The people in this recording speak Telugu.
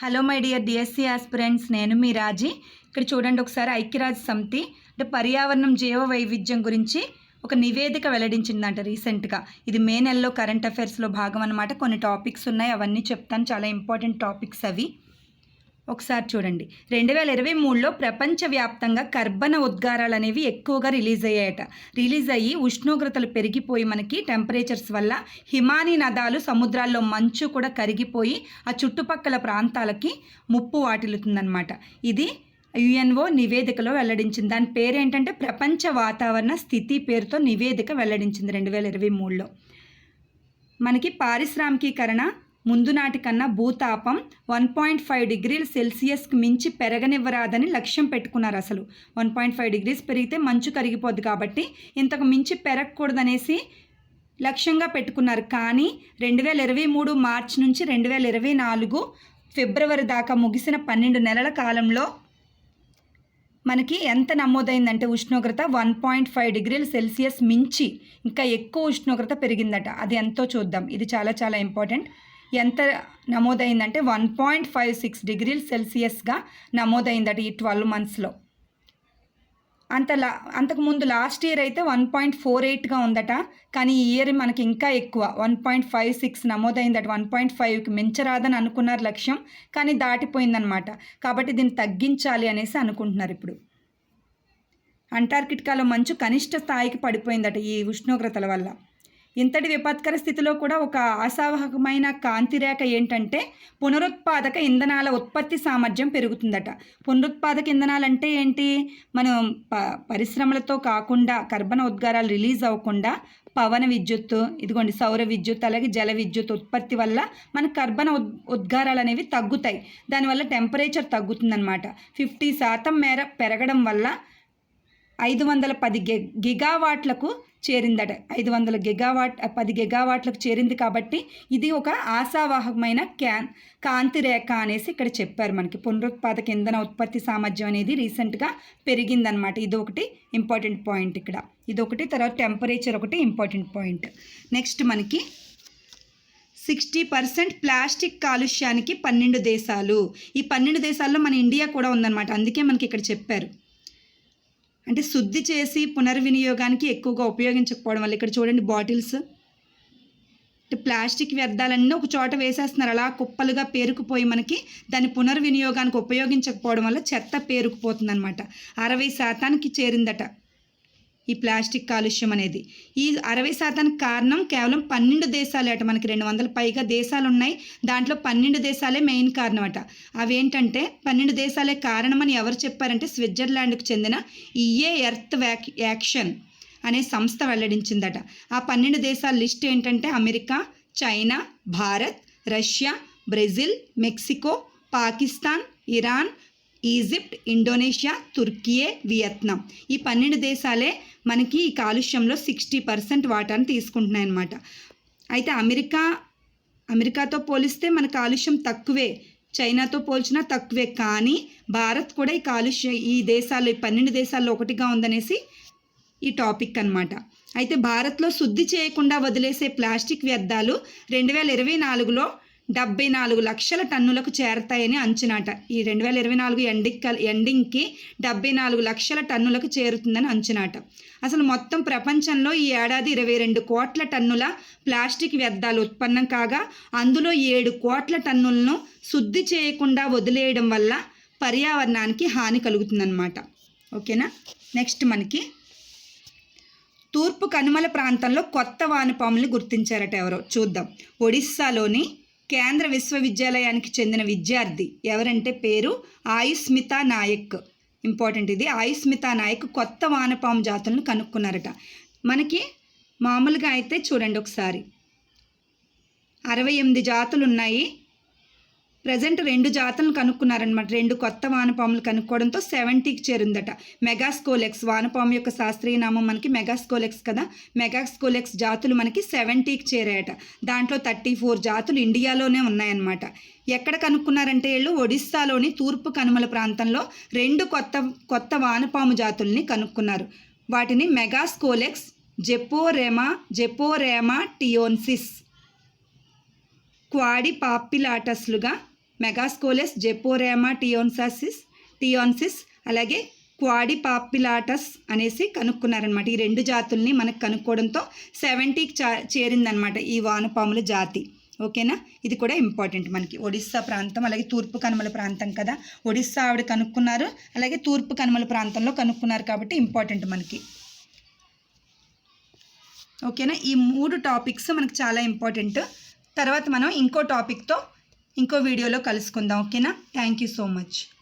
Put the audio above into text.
Hello my dear DSC aspirants నేను మీ రాజీ. ఇక్కడ చూడండి ఒకసారి ఐక్యరాజ్య సమితి అంటే పర్యావరణం జీవ వైవిధ్యం గురించి ఒక నివేదిక వెల్లడించిందంట రీసెంట్గా. ఇది మే నెలలో కరెంట్ అఫైర్స్లో భాగం అనమాట కొన్ని టాపిక్స్ ఉన్నాయి అవన్నీ చెప్తాను. చాలా ఇంపార్టెంట్ టాపిక్స్ అవి. ఒకసారి చూడండి. రెండు వేల ఇరవై మూడులో ప్రపంచవ్యాప్తంగా కర్బన ఉద్గారాలు అనేవి ఎక్కువగా రిలీజ్ అయ్యాయట. రిలీజ్ అయ్యి ఉష్ణోగ్రతలు పెరిగిపోయి మనకి టెంపరేచర్స్ వల్ల హిమానీ నదాలు సముద్రాల్లో మంచు కూడా కరిగిపోయి ఆ చుట్టుపక్కల ప్రాంతాలకి ముప్పు వాటిల్లుతుందన్నమాట. ఇది యుఎన్ఓ నివేదికలో వెల్లడించింది. దాని పేరేంటంటే ప్రపంచ వాతావరణ స్థితి పేరుతో నివేదిక వెల్లడించింది రెండు వేల ఇరవై మూడులో. మనకి పారిశ్రామికీకరణ ముందు నాటి కన్నా భూతాపం వన్ పాయింట్ ఫైవ్ డిగ్రీల సెల్సియస్కి మించి పెరగనివ్వరాదని లక్ష్యం పెట్టుకున్నారు అసలు. వన్ పాయింట్ ఫైవ్ డిగ్రీస్ పెరిగితే మంచు కరిగిపోద్ది కాబట్టి ఇంతకు మించి పెరగకూడదనేసి లక్ష్యంగా పెట్టుకున్నారు. కానీ రెండు వేల ఇరవై మూడు మార్చ్ నుంచి రెండు వేల ఇరవై నాలుగు ఫిబ్రవరి దాకా ముగిసిన పన్నెండు నెలల కాలంలో మనకి ఎంత నమోదైందంటే ఉష్ణోగ్రత వన్ పాయింట్ ఫైవ్ డిగ్రీల సెల్సియస్ మించి ఇంకా ఎక్కువ ఉష్ణోగ్రత పెరిగిందట. అది ఎంతో చూద్దాం. ఇది చాలా చాలా ఇంపార్టెంట్. ఎంత నమోదైందంటే వన్ పాయింట్ ఫైవ్ సిక్స్ డిగ్రీల సెల్సియస్గా నమోదైందట ఈ ట్వెల్వ్ మంత్స్లో. అంత లా అంతకుముందు లాస్ట్ ఇయర్ అయితే వన్ పాయింట్ ఫోర్ ఎయిట్గా ఉందట కానీ ఈ ఇయర్ మనకి ఇంకా ఎక్కువ వన్ పాయింట్ ఫైవ్ సిక్స్ నమోదైందట వన్ పాయింట్ ఫైవ్కి మించరాదని అనుకున్నారు లక్ష్యం కానీ దాటిపోయిందనమాట కాబట్టి దీన్ని తగ్గించాలి అనేసి అనుకుంటున్నారు ఇప్పుడు. అంటార్కిటికాలో మంచు కనిష్ట స్థాయికి పడిపోయిందట ఈ ఉష్ణోగ్రతల వల్ల. ఇంతటి విపత్కర స్థితిలో కూడా ఒక ఆశావహకమైన కాంతిరేఖ ఏంటంటే పునరుత్పాదక ఇంధనాల ఉత్పత్తి సామర్థ్యం పెరుగుతుందట. పునరుత్పాదక ఇంధనాలు అంటే ఏంటి? మనం ప పరిశ్రమలతో కాకుండా కర్బన ఉద్గారాలు రిలీజ్ అవ్వకుండా పవన విద్యుత్ ఇదిగోండి సౌర విద్యుత్ అలాగే జల విద్యుత్ ఉత్పత్తి వల్ల మన కర్బన ఉద్ ఉద్గారాలు అనేవి తగ్గుతాయి. దానివల్ల టెంపరేచర్ తగ్గుతుందన్నమాట. ఫిఫ్టీ శాతం మేర పెరగడం వల్ల ఐదు వందల పది గి గిగావాట్లకు చేరిందట. ఐదు వందల గిగావాట్ పది గిగావాట్లకు చేరింది కాబట్టి ఇది ఒక ఆశావాహకమైన క్యాన్ కాంతి రేఖ అనేసి ఇక్కడ చెప్పారు మనకి. పునరుత్పాదక ఇంధన ఉత్పత్తి సామర్థ్యం అనేది రీసెంట్గా పెరిగిందనమాట ఇది ఒకటి ఇంపార్టెంట్ పాయింట్ ఇక్కడ. ఇది ఒకటి తర్వాత టెంపరేచర్ ఒకటి ఇంపార్టెంట్ పాయింట్. నెక్స్ట్ మనకి సిక్స్టీ పర్సెంట్ ప్లాస్టిక్ కాలుష్యానికి పన్నెండు దేశాలు. ఈ పన్నెండు దేశాల్లో మన ఇండియా కూడా ఉందన్నమాట. అందుకే మనకి ఇక్కడ చెప్పారు. అంటే శుద్ధి చేసి పునర్వినియోగానికి ఎక్కువగా ఉపయోగించకపోవడం వల్ల ఇక్కడ చూడండి బాటిల్స్. అంటే ప్లాస్టిక్ వ్యర్థాలన్నీ ఒక చోట వేసేస్తున్నారు. అలా కుప్పలుగా పేరుకుపోయి మనకి దాని పునర్వినియోగానికి ఉపయోగించకపోవడం వల్ల చెత్త పేరుకుపోతుంది అనమాట అరవై శాతానికి చేరిందట. ఈ ప్లాస్టిక్ కాలుష్యం అనేది. ఈ అరవై శాతానికి కారణం కేవలం పన్నెండు దేశాలే అట మనకి రెండు వందల పైగా దేశాలు ఉన్నాయి దాంట్లో పన్నెండు దేశాలే మెయిన్ కారణం అట అవేంటంటే పన్నెండు దేశాలే కారణమని ఎవరు చెప్పారంటే స్విట్జర్లాండ్కు చెందిన ఈఏ ఎర్త్ వ్యాక్ యాక్షన్ అనే సంస్థ వెల్లడించిందట. ఆ పన్నెండు దేశాల లిస్ట్ ఏంటంటే America China Bharat Russia Brazil Mexico Pakistan Iran Egypt Indonesia Turkiye Vietnam. ఈ పన్నెండు దేశాలే మనకి ఈ కాలుష్యంలో సిక్స్టీ పర్సెంట్ వాటాను తీసుకుంటున్నాయి అన్నమాట అయితే అమెరికా అమెరికాతో పోలిస్తే మన కాలుష్యం తక్కువే. చైనాతో పోల్చినా తక్కువే. కానీ భారత్ కూడా ఈ కాలుష్యం ఈ దేశాలు ఈ పన్నెండు దేశాల్లో ఒకటిగా ఉందనేసి ఈ టాపిక్ అనమాట అయితే భారత్లో శుద్ధి చేయకుండా వదిలేసే ప్లాస్టిక్ వ్యర్థాలు రెండు వేల ఇరవై నాలుగులో డెబ్బై నాలుగు లక్షల టన్నులకు చేరతాయని అంచనాట. ఈ రెండు వేల ఇరవై నాలుగు ఎండింగ్ ఎండింగ్కి డెబ్బై నాలుగు లక్షల టన్నులకు చేరుతుందని అంచనాట. అసలు మొత్తం ప్రపంచంలో ఈ ఏడాది ఇరవై రెండు కోట్ల టన్నుల ప్లాస్టిక్ వ్యర్థాలు ఉత్పన్నం కాగా అందులో ఏడు కోట్ల టన్నులను శుద్ధి చేయకుండా వదిలేయడం వల్ల పర్యావరణానికి హాని కలుగుతుందన్నమాట. ఓకేనా? నెక్స్ట్ మనకి తూర్పు కనుమల ప్రాంతంలో కొత్త వానపాములు గుర్తించారట ఎవరో. చూద్దాం. ఒడిస్సాలోని కేంద్ర విశ్వవిద్యాలయానికి చెందిన విద్యార్థి ఎవరంటే పేరు ఆయుస్మితా నాయక్. ఇంపార్టెంట్ ఇది. ఆయుస్మిత నాయక్ కొత్త వానపాము జాతులను కనుక్కున్నారట. మనకి మామూలుగా అయితే చూడండి ఒకసారి. అరవై ఎనిమిది జాతులు ఉన్నాయి ప్రజెంట్ రెండు జాతులను కనుక్కున్నారనమాట రెండు కొత్త వానపాములు కనుక్కోవడంతో సెవెంటీకి చేరిందట. మెగాస్కోలెక్స్ వానపాము యొక్క శాస్త్రీయ నామం మనకి మెగాస్కోలెక్స్ కదా? మెగాస్కోలెక్స్ జాతులు మనకి సెవెంటీకి చేరాయట. దాంట్లో థర్టీ ఫోర్ జాతులు ఇండియాలోనే ఉన్నాయన్నమాట. ఎక్కడ కనుక్కున్నారంటే వీళ్ళు? ఒడిస్సాలోని తూర్పు కనుమల ప్రాంతంలో రెండు కొత్త కొత్త వానపాము జాతుల్ని కనుక్కున్నారు. వాటిని మెగాస్కోలెక్స్ జెపోరెమా జెపోరేమా టియోన్సిస్ క్వాడి పాపిలాటస్లుగా మెగాస్కోలెస్ జెపోరేమా టియోన్సాసిస్ టియోన్సిస్ అలాగే క్వాడిపాపిలాటస్ అనేసి కనుక్కున్నారనమాట ఈ రెండు జాతుల్ని మనకు కనుక్కోవడంతో సెవెంటీకి చా చేరిందనమాట ఈ వానపాముల జాతి. ఓకేనా? ఇది కూడా ఇంపార్టెంట్ మనకి. ఒడిస్సా ప్రాంతం అలాగే తూర్పు కనుమల ప్రాంతం కదా. ఒడిస్సా ఆవిడ కనుక్కున్నారు అలాగే తూర్పు కనుమల ప్రాంతంలో కనుక్కున్నారు కాబట్టి ఇంపార్టెంట్ మనకి. ఓకేనా? ఈ మూడు టాపిక్స్ మనకు చాలా ఇంపార్టెంట్. తర్వాత మనం ఇంకో టాపిక్తో ఇంకో వీడియోలో కలుసుకుందాం ఓకేనా? Thank you so much